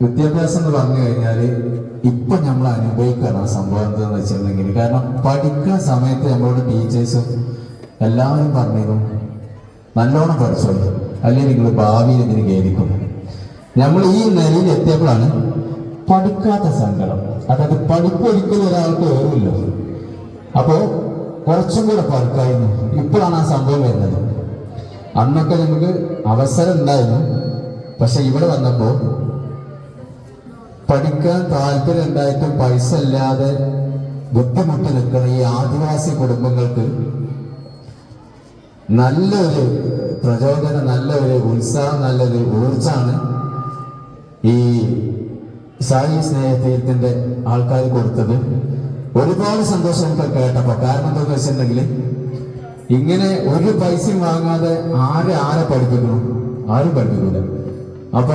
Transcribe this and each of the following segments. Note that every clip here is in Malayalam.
വിദ്യാഭ്യാസം എന്ന് പറഞ്ഞു കഴിഞ്ഞാൽ ഇപ്പൊ നമ്മൾ അനുഭവിക്കണം സംഭവം എന്താണെന്ന് വെച്ചിട്ടുണ്ടെങ്കിൽ കാരണം പഠിക്കുന്ന സമയത്ത് നമ്മളോട് ടീച്ചേഴ്സും എല്ലാവരും പറഞ്ഞിരുന്നു നല്ലോണം പഠിച്ചോളൂ അല്ലെങ്കിൽ നിങ്ങൾ ഭാവിയിൽ ഇതിന് കയറിക്കും നമ്മൾ ഈ നിലയിൽ എത്തിയപ്പോഴാണ് പഠിക്കാത്ത സങ്കടം. അതായത് പഠിപ്പ് ഒരിക്കലും ഒരാൾക്ക് ഓർമ്മയില്ല അപ്പോ കുറച്ചും കൂടെ പഠിക്കായിരുന്നു. ഇപ്പോഴാണ് ആ സംഭവം വരുന്നത്. അന്നൊക്കെ നമുക്ക് അവസരം ഉണ്ടായിരുന്നു. പക്ഷെ ഇവിടെ വന്നപ്പോ പഠിക്കാൻ താല്പര്യം ഉണ്ടായിട്ടും പൈസ ഇല്ലാതെ ബുദ്ധിമുട്ട് നിൽക്കുന്ന ഈ ആദിവാസി കുടുംബങ്ങൾക്ക് നല്ലൊരു പ്രചോദനം നല്ലൊരു ഉത്സാഹം നല്ലൊരു ഊർജാണ് ഈ സായി സ്നേഹതീരത്തിന്റെ ആൾക്കാർ കൊടുത്തത്. ഒരുപാട് സന്തോഷം ഇപ്പൊ കേട്ടപ്പോ കാരണം എന്താണെന്ന് വെച്ചിട്ടുണ്ടെങ്കിൽ ഇങ്ങനെ ഒരു പൈസയും വാങ്ങാതെ ആരെ ആരെ പഠിപ്പിക്കണം ആരും പഠിപ്പിക്കില്ല. അപ്പൊ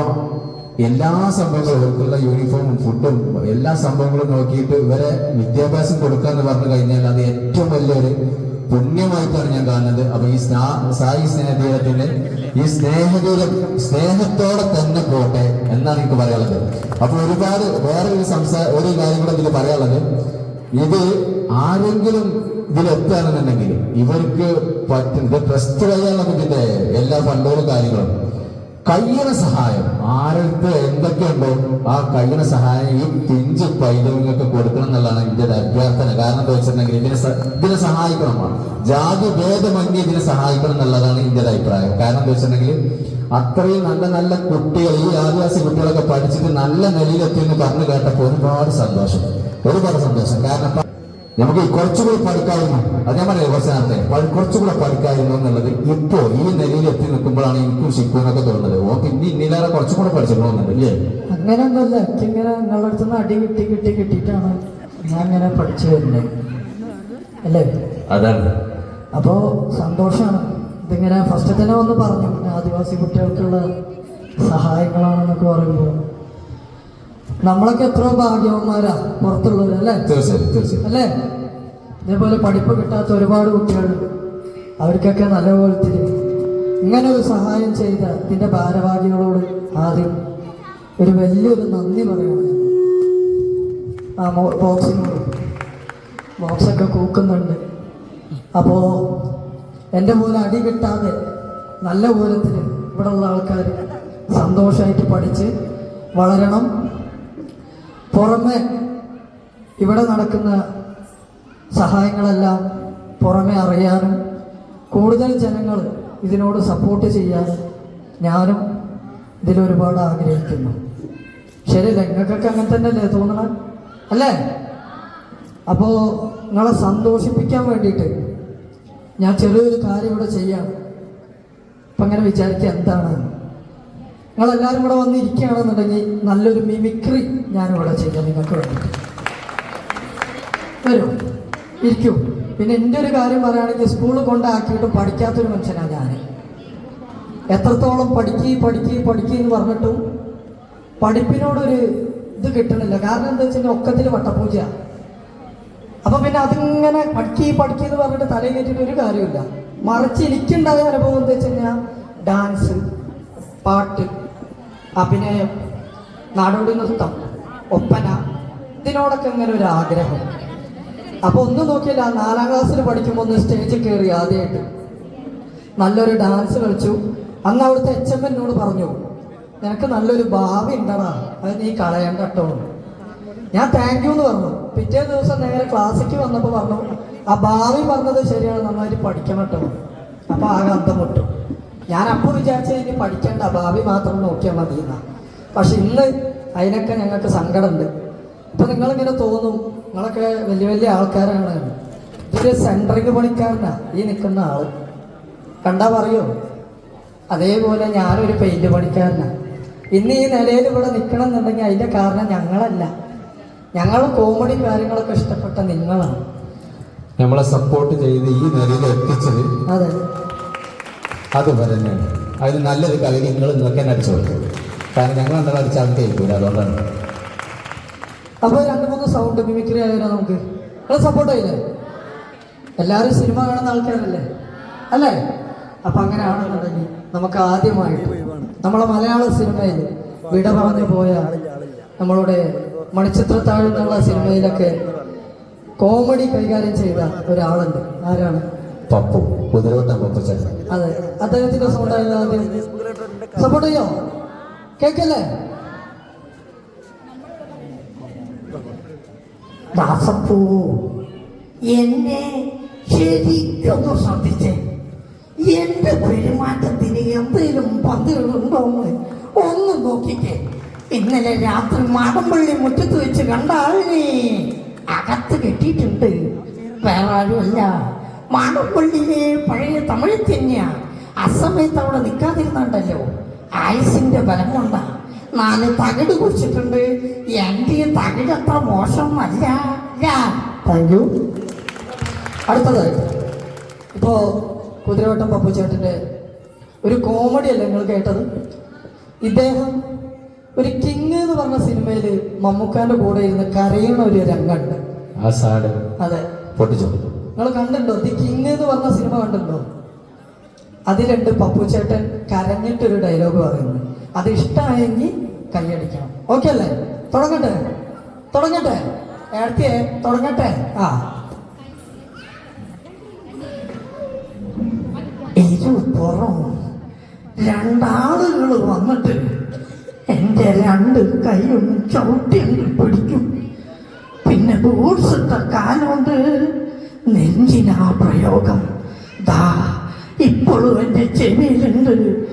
എല്ലാ സംഭവങ്ങളും ഇവർക്കുള്ള യൂണിഫോമും ഫുഡും എല്ലാ സംഭവങ്ങളും നോക്കിയിട്ട് ഇവരെ വിദ്യാഭ്യാസം കൊടുക്കുക എന്ന് പറഞ്ഞു കഴിഞ്ഞാൽ അത് ഏറ്റവും വലിയൊരു പുണ്യമായിട്ടാണ് ഞാൻ കാണുന്നത്. അപ്പൊ ഈ സ്നാ- സായി സ്നേഹതീരത്തിന്റെ ഈ സ്നേഹതീരം സ്നേഹത്തോടെ തന്നെ പോട്ടെ എന്നാണ് എനിക്ക് പറയാനുള്ളത്. അപ്പൊ ഒരുപാട് വേറെ ഒരു സംസാര ഒരു കാര്യം കൂടെ ഇതിൽ പറയാനുള്ളത്. ഇത് ആരെങ്കിലും ഇതിലെത്താണെന്നുണ്ടെങ്കിൽ ഇവർക്ക് പറ്റും. ഇത് ട്രസ്റ്റ് വഴിയാണ് ഇതിന്റെ എല്ലാ ഫണ്ടുകളും കാര്യങ്ങളും. കയ്യണ സഹായം. ആരടുത്ത് എന്തൊക്കെയുണ്ടോ ആ കയ്യണ സഹായം ഈ പിഞ്ച് പൈതങ്ങൾക്ക് കൊടുക്കണം എന്നുള്ളതാണ് ഇതിന്റെ ഒരു അഭ്യർത്ഥന. കാരണം എന്താ വെച്ചിട്ടുണ്ടെങ്കിൽ ഇതിനെ ഇതിനെ സഹായിക്കണം ജാതി ഭേദമന്യേ ഇതിനെ സഹായിക്കണം എന്നുള്ളതാണ് ഇതിന്റെ അഭിപ്രായം. കാരണം എന്താ വെച്ചിട്ടുണ്ടെങ്കിൽ അത്രയും നല്ല നല്ല കുട്ടികൾ ഈ ആദിവാസി കുട്ടികളൊക്കെ പഠിച്ചിട്ട് നല്ല നിലയിലെത്തി എന്ന് പറഞ്ഞു കേട്ടപ്പോൾ ഒരുപാട് സന്തോഷം. ഒരുപാട് സന്തോഷം. കാരണം നമുക്ക് കുറച്ചുകൂടി പഠിക്കായിരുന്നു അത് ഞാൻ പറയാം നേരത്തെ കുറച്ചുകൂടെ പഠിക്കായിരുന്നു എന്നുള്ളത് ഇപ്പോ ഈ നിലയിൽ എത്തി നിൽക്കുമ്പോഴാണ് എനിക്കും ശിക്കുമെന്നൊക്കെ തോന്നുന്നത്. ഓ പിന്നെ ഇന്നിലേറെ കുറച്ചുകൂടെ പഠിച്ചിട്ടുണ്ടെന്നുണ്ട് അങ്ങനെ അങ്ങനെയൊന്നുമല്ല ഇങ്ങനെ നിങ്ങളുടെ അടുത്ത് നിന്ന് അടി കിട്ടി കിട്ടി കിട്ടിയിട്ടാണ് ഞാൻ ഇങ്ങനെ പഠിച്ചു വരുന്നത്. അല്ലേ? അതാണ്. അപ്പോൾ സന്തോഷമാണ് ഇതിങ്ങനെ ഫസ്റ്റ് തന്നെ ഒന്ന് പറഞ്ഞു ആദിവാസി കുട്ടികൾക്കുള്ള സഹായങ്ങളാണെന്നൊക്കെ പറയുമ്പോൾ. നമ്മളൊക്കെ എത്രയോ ഭാഗ്യവന്മാരാ പുറത്തുള്ളവരല്ലേ? തീർച്ചയായും തീർച്ചയായും. അല്ലേ? ഇതേപോലെ പഠിപ്പ് കിട്ടാത്ത ഒരുപാട് കുട്ടികളുണ്ട് അവർക്കൊക്കെ നല്ലപോലെ തിരിഞ്ഞു ഇങ്ങനെ ഒരു സഹായം ചെയ്ത ഇതിന്റെ ഭാരവാഹികളോട് ആദ്യം ഒരു വലിയൊരു നന്ദി പറയണം. ആ ബോക്സിനോട്. ബോക്സൊക്കെ കൂക്കുന്നുണ്ട്. അപ്പോൾ എന്റെ പോലെ അടി കിട്ടാതെ നല്ല തിരി. ഇവിടെ ഉള്ള ആൾക്കാർ സന്തോഷമായിട്ട് പഠിച്ച് വളരണം. പുറമെ ഇവിടെ നടക്കുന്ന സഹായങ്ങളെല്ലാം പുറമെ അറിയാനും കൂടുതൽ ജനങ്ങൾ ഇതിനോട് സപ്പോർട്ട് ചെയ്യാൻ ഞാനും ഇതിലൊരുപാട് ആഗ്രഹിക്കുന്നു. ശരി നിങ്ങൾക്കൊക്കെ അങ്ങനെ തന്നെയല്ലേ തോന്നണം? അല്ലേ? അപ്പോൾ നിങ്ങളെ സന്തോഷിപ്പിക്കാൻ വേണ്ടിയിട്ട് ഞാൻ ചെറിയൊരു കാര്യം ഇവിടെ ചെയ്യാം. അപ്പം അങ്ങനെ വിചാരിക്കുക എന്താണ്? നിങ്ങളെല്ലാവരും ഇരിക്കുകയാണെന്നുണ്ടെങ്കിൽ നല്ലൊരു മിമിക്രി ഞാനിവിടെ ചെയ്യാം. നിങ്ങൾക്ക് വേണ്ടി. വരൂ. ഇരിക്കൂ. പിന്നെ എന്റെ ഒരു കാര്യം പറയുകയാണെങ്കിൽ സ്കൂളിൽ കൊണ്ടാക്കിയിട്ട് പഠിക്കാത്തൊരു മനുഷ്യനാണ് ഞാൻ എത്രത്തോളം പഠിക്കി പഠിക്കി പഠിക്കി എന്ന് പറഞ്ഞിട്ടും പഠിപ്പിനോടൊരു ഇത് കിട്ടണില്ല. കാരണം എന്താ വെച്ചാൽ ഒക്കത്തിൽ വട്ടപ്പൂജ അപ്പൊ പിന്നെ അതിങ്ങനെ പഠിക്കി പഠിക്കി എന്ന് പറഞ്ഞിട്ട് തലയിൽ കയറ്റിട്ട് ഒരു കാര്യമില്ല മറിച്ച് എനിക്കുണ്ടായ അനുഭവം എന്താ വെച്ച് കഴിഞ്ഞാൽ ഡാൻസ് പാട്ട് അഭിനയം നാടോടി നൃത്തം ഒപ്പന. ഇതിനോടൊക്കെ ഇങ്ങനെ ഒരു ആഗ്രഹം. അപ്പൊ ഒന്നും നോക്കിയില്ല നാലാം ക്ലാസ്സിൽ പഠിക്കുമ്പോൾ ഒന്ന് സ്റ്റേജിൽ കയറി ആദ്യമായിട്ട്. നല്ലൊരു ഡാൻസ് കളിച്ചു. അന്ന് അവിടുത്തെ എച്ച് എം എന്നോട് പറഞ്ഞു നിനക്ക് നല്ലൊരു ഭാവി ഉണ്ടടാ അത് നീ കളയണ്ട കേട്ടോ ഞാൻ താങ്ക് യു എന്ന് പറഞ്ഞു. പിറ്റേ ദിവസം നേരെ ക്ലാസ്സിക്ക് വന്നപ്പോൾ പറഞ്ഞു ആ ഭാവി പറഞ്ഞത് ശരിയാണ് നന്നായിട്ട് പഠിക്കണം കേട്ടോ അപ്പൊ ആകെ അന്തം മുട്ടു. ഞാൻ അപ്പോൾ വിചാരിച്ചത് ഇനി പഠിക്കേണ്ട ഭാവി മാത്രം നോക്കിയാൽ മതി എന്നാ. പക്ഷെ ഇന്ന് അതിനൊക്കെ ഞങ്ങൾക്ക് സങ്കടമുണ്ട്. ഇപ്പൊ നിങ്ങളിങ്ങനെ തോന്നും നിങ്ങളൊക്കെ വലിയ വലിയ ആൾക്കാരാണ്. ഇതൊരു സെൻട്രിങ് പണിക്കാരനാ ഈ നിൽക്കുന്ന ആൾ. കണ്ടാ പറയോ? അതേപോലെ ഞാനൊരു പെയിന്റ് പണിക്കാരനാ. ഇന്ന് ഈ നിലയിൽ ഇവിടെ നിൽക്കണം എന്നുണ്ടെങ്കിൽ അതിന്റെ കാരണം ഞങ്ങളല്ല. ഞങ്ങൾ കോമഡി കാര്യങ്ങളൊക്കെ ഇഷ്ടപ്പെട്ട നിങ്ങളാണ്. നമ്മളെ സപ്പോർട്ട് ചെയ്ത് ഈ നിലയിൽ എത്തിച്ചത് അതെ. അത് തന്നെയാണ്. അതിന് നല്ലൊരു കളി നിങ്ങൾ നിങ്ങൾക്ക് തന്നെ അടിച്ചു കൊടുക്കും കാരണം ഞങ്ങൾ എന്താ അടിച്ചാൽ അത് കേൾക്കൂല അതുകൊണ്ടാണ്. അപ്പൊ രണ്ട് മൂന്ന് സൗണ്ട് മിമിക്രി ആയാലോ നമുക്ക്? നിങ്ങൾ സപ്പോർട്ട് ചെയ്യില്ലേ എല്ലാവരും സിനിമ കാണുന്ന ആൾക്കാരല്ലേ? അല്ലേ? അപ്പൊ അങ്ങനെയാണെന്നുണ്ടെങ്കിൽ നമുക്ക് ആദ്യമായിട്ട് നമ്മളെ മലയാള സിനിമയിൽ വിട പറഞ്ഞു പോയ നമ്മളുടെ മണിച്ചിത്രത്താഴെന്നുള്ള സിനിമയിലൊക്കെ കോമഡി കൈകാര്യം ചെയ്ത ഒരാളുണ്ട്. ആരാണ്? പപ്പു കുതിരവട്ടം പപ്പച്ചൻ അതെ. അദ്ദേഹത്തിന്റെ സൗണ്ട് സപ്പോർട്ട് ചെയ്യോ? കേക്കല്ലേ ദാസപ്പൂ എന്നെ ശരിക്കൊന്ന് ശ്രദ്ധിച്ചേ. എന്റെ പെരുമാറ്റത്തിന് എന്തെങ്കിലും പന്തുകളുണ്ടോ എന്ന് ഒന്ന് നോക്കിക്കേ. ഇന്നലെ രാത്രി മാടമ്പള്ളി മുറ്റത്ത് വെച്ച് കണ്ട അകത്ത് കെട്ടിയിട്ടുണ്ട്. വേറെ ആരുമല്ല. മാടമ്പള്ളിയിലെ പഴയ തമിഴ് തന്നെയാ. അസമയത്ത് അവിടെ നിൽക്കാതിരുന്നുണ്ടല്ലോ ആയുസിന്റെ ബലം കൊണ്ടാ. നാല് തകിട് കുറിച്ചിട്ടുണ്ട് എന്റെ ഈ തകിട് അത്ര മോശമല്ല. Thank you. അടുത്തത്. ഇപ്പോൾ കുതിരവട്ടം പപ്പുചേട്ടന്റെ ഒരു കോമഡി അല്ലേ നിങ്ങൾ കേട്ടത്? ഇദ്ദേഹം ഒരു കിങ് എന്ന് പറഞ്ഞ സിനിമയിൽ മമ്മൂക്കാന്റെ കൂടെ ഇരുന്ന് കരയുന്ന ഒരു രംഗമുണ്ട്. ആ അതെ. പൊട്ടിച്ചോ? നിങ്ങൾ കണ്ടിട്ടുണ്ടോ? ദി കിങ് എന്ന് പറഞ്ഞ സിനിമ കണ്ടിട്ടുണ്ടോ? അതിലുണ്ട് പപ്പുചേട്ടൻ കരഞ്ഞിട്ടൊരു ഡയലോഗ് പറയുന്നു. അത് ഇഷ്ടമായെങ്കിൽ കൈയടിക്കണം. ഓക്കെ അല്ലേ? തുടങ്ങട്ടെ. തുടങ്ങട്ടെ. ഏടത്തിയെ തുടങ്ങട്ടെ. ആ. ഇരുപുറം രണ്ടാളുകൾ വന്നിട്ട് എന്റെ രണ്ട് കൈയും ചവിട്ടി പിടിക്കും. പിന്നെ ബൂട്ട്സ് ഇട്ട കാലുകൊണ്ട് നെഞ്ചിനാ പ്രയോഗം. ദാ ഇപ്പോഴും എന്റെ ചെവിയിലുണ്ട്.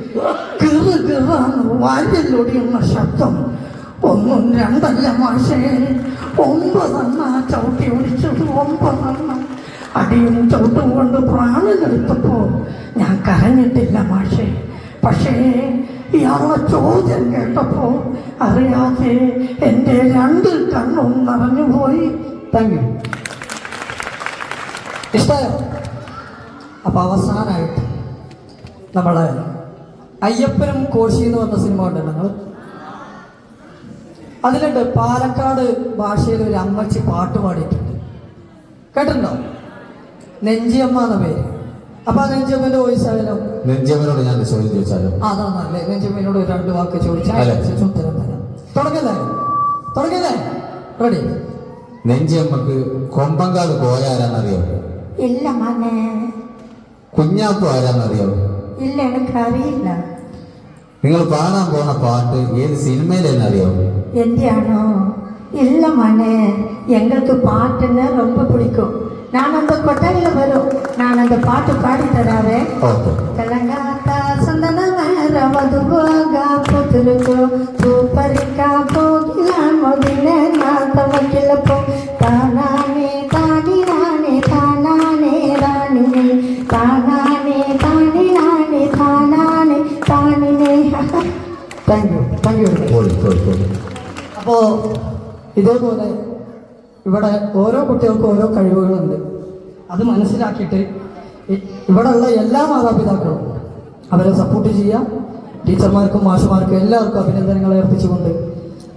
കിറു കിറാന്ന് ശബ്ദം. ഒന്നും രണ്ടല്ല മാഷേ ഒമ്പതെണ്ണ ചവിട്ടി ഒടിച്ചത് ഒമ്പതെണ്ണ. അടിയും ചവിട്ടും കൊണ്ട് പ്രാണനെടുത്തപ്പോ ഞാൻ കരഞ്ഞിട്ടില്ല മാഷേ. പക്ഷേ ഇയാളുടെ ചോദ്യം കേട്ടപ്പോ അറിയാതെ എന്റെ രണ്ട് കണ്ണും നിറഞ്ഞുപോയി. Thank you. ഇഷ്ടമായോ അപ്പൊ അവസാനമായിട്ട് നമ്മളെ അയ്യപ്പനും കോശി എന്ന് പറഞ്ഞ സിനിമ ഉണ്ട് നിങ്ങൾ അതിലുണ്ട് പാലക്കാട് ഭാഷയിൽ ഒരു അമ്മച്ചി പാട്ട് പാടിയിട്ടുണ്ട്. കേട്ടിട്ടുണ്ടോ? നെഞ്ചിയമ്മ എന്ന പേര്. അപ്പൊ ആ നെഞ്ചിയമ്മന്റെ വോയിസ് ആയാലോ? നെഞ്ചമ്മനോട് ഞാൻ ചോദ്യം ചോദിച്ചാലോ? അതാണല്ലേ നെഞ്ചമ്മനോട് രണ്ട് വാക്ക് ചോദിച്ചാൽ ഉത്തരം തരാം. തുടങ്ങല്ലേ? തുടങ്ങല്ലേ? റെഡി. നെഞ്ചിയമ്മക്ക് കൊമ്പങ്കാട് കോയ ആരാന്നറിയോ? ഇല്ല മനെ കുഞ്ഞാപ്പ് ആരാന്നറിയോ ഇല്ല എനിക്ക് അറിയില്ല നിങ്ങൾ പാടാൻ പോണ പാട്ട് ഏത് സിനിമയിലെന്നറിയോ എന്റെയാണോ ഇല്ല മനെ എങ്ങൾക്ക് പാട്ടിന് ரொம்ப பிடிக்கும் நான் அந்த கொட்டையில் வரும் நான் அந்த பாட்டு பாடி தராவே தெலங்காத்தா சந்தன மதுவாக புத்திருக்கோ അപ്പോ ഇതേപോലെ ഇവിടെ ഓരോ കുട്ടികൾക്കും ഓരോ കഴിവുകളുണ്ട്. അത് മനസ്സിലാക്കിയിട്ട് ഇവിടെ ഇവിടെയുള്ള എല്ലാ മാതാപിതാക്കളും അവരെ സപ്പോർട്ട് ചെയ്യുക. ടീച്ചർമാർക്കും മാഷുമാർക്കും എല്ലാവർക്കും അഭിനന്ദനങ്ങൾ അർപ്പിച്ചുകൊണ്ട്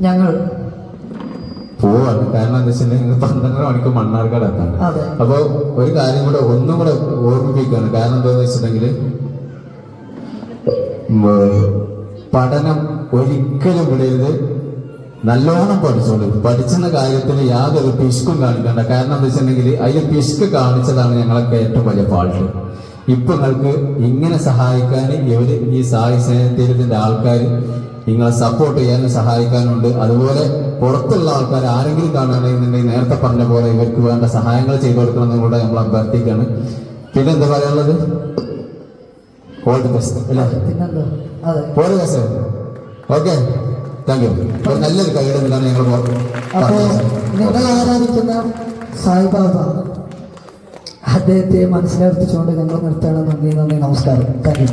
ഞങ്ങൾ പോവാണ്. കാരണം എന്താ വെച്ചിട്ടുണ്ടെങ്കിൽ പന്ത്രണ്ടര മണിക്ക് മണ്ണാർക്കാട് എത്താണ് അതെ. അപ്പൊ ഒരു കാര്യം കൂടെ ഒന്നും കൂടെ ഓർമ്മിപ്പിക്കുകയാണ് കാരണം എന്താന്ന് വെച്ചിട്ടുണ്ടെങ്കിൽ പഠനം ഒരിക്കലും വിടരുത്. നല്ലോണം പഠിച്ചോളൂ പഠിച്ചുന്ന കാര്യത്തിന് യാതൊരു പിശുക്കും കാണിക്കണ്ട. കാരണം എന്താ വെച്ചിട്ടുണ്ടെങ്കിൽ അതിൽ പിശുക്ക് കാണിച്ചതാണ് ഞങ്ങളൊക്കെ ഏറ്റവും വലിയ ഫാൾട്ട് ഇപ്പൊ നിങ്ങൾക്ക് ഇങ്ങനെ സഹായിക്കാൻ ഇവർ ഈ സായി സ്നേഹത്തിന്റെ ആൾക്കാർ നിങ്ങളെ സപ്പോർട്ട് ചെയ്യാനും സഹായിക്കാനുണ്ട്. അതുപോലെ പുറത്തുള്ള ആൾക്കാർ ആരെങ്കിലും കാണുകയാണെന്നുണ്ടെങ്കിൽ നേരത്തെ പറഞ്ഞ പോലെ ഇവർക്ക് വേണ്ട സഹായങ്ങൾ ചെയ്തു കൊടുക്കണമെന്നും കൂടെ നമ്മൾ അഭ്യർത്ഥിക്കാണ് പിന്നെ എന്താ പറയാനുള്ളത്? ഓൾ ദി ബെസ്റ്റ് അല്ലേ? All the best okay thank you നല്ലൊരു കൈയുടെ എന്താണ് ഞങ്ങൾ അപ്പോൾ നിങ്ങൾ ആരാധിക്കുന്ന സായിബാബ. അദ്ദേഹത്തെ മനസ്സിലാർത്ഥിച്ചുകൊണ്ട് ഞങ്ങൾ നിർത്തണം നന്ദി നന്ദി നമസ്കാരം. Thank you